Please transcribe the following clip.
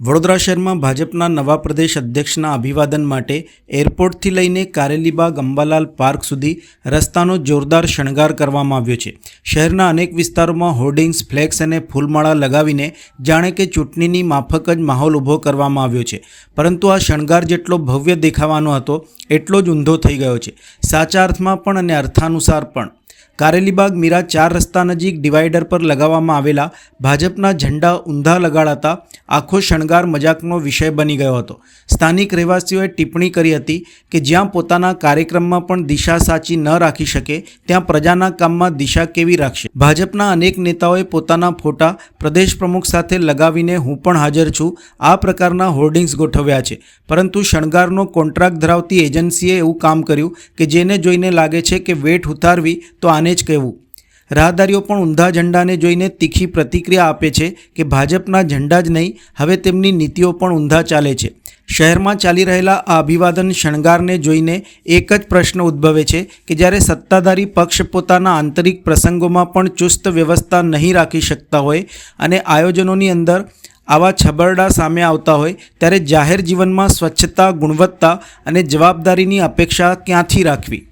વડોદરા શહેરમાં ભાજપના નવા પ્રદેશ અધ્યક્ષના અભિવાદન માટે એરપોર્ટથી લઈને કારેલીબાગ, અંબાલાલ પાર્ક સુધી રસ્તાનો જોરદાર શણગાર કરવામાં આવ્યો છે. શહેરના અનેક વિસ્તારોમાં હોર્ડિંગ્સ, ફ્લેક્સ અને ફૂલમાળા લગાવીને જાણે કે ચૂંટણીની માફક જ માહોલ ઊભો કરવામાં આવ્યો છે. પરંતુ આ શણગાર જેટલો ભવ્ય દેખાવાનો હતો, એટલો જ ઊંધો થઈ ગયો છે. સાચા અર્થમાં પણ અને અર્થાનુસાર પણ. કારેલીબાગ મીરા ચાર રસ્તા નજીક ડિવાઈડર પર લગાવવામાં આવેલા ભાજપના ઝંડા ઊંધા લગાડાતા આખો શણગાર મજાકનો વિષય બની ગયો હતો. સ્થાનિક રહેવાસીઓએ ટિપ્પણી કરી હતી કે જ્યાં પોતાના કાર્યક્રમમાં પણ દિશા સાચી ન રાખી શકે, ત્યાં પ્રજાના કામમાં દિશા કેવી રાખશે? ભાજપના અનેક નેતાઓએ પોતાના ફોટા પ્રદેશ પ્રમુખ સાથે લગાવીને હું પણ હાજર છું, આ પ્રકારના હોર્ડિંગ્સ ગોઠવ્યા છે. પરંતુ શણગારનો કોન્ટ્રાક્ટ ધરાવતી એજન્સીએ એવું કામ કર્યું કે જેને જોઈને લાગે છે કે વેટ ઉતારવી તો આને જ કહેવું. રાહદારીઓ પણ ઊંધા ઝંડાને જોઈને તીખી પ્રતિક્રિયા આપે છે કે ભાજપના ઝંડા જ નહીં, હવે તેમની નીતિઓ પણ ઊંધા ચાલે છે. શહેરમાં ચાલી રહેલા આ અભિવાદન શણગારને જોઈને એક જ પ્રશ્ન ઉદ્ભવે છે કે જ્યારે સત્તાધારી પક્ષ પોતાના આંતરિક પ્રસંગોમાં પણ ચુસ્ત વ્યવસ્થા નહીં રાખી શકતા હોય અને આયોજનોની અંદર આવા છબરડા સામે આવતા હોય, ત્યારે જાહેર જીવનમાં સ્વચ્છતા, ગુણવત્તા અને જવાબદારીની અપેક્ષા ક્યાંથી રાખવી?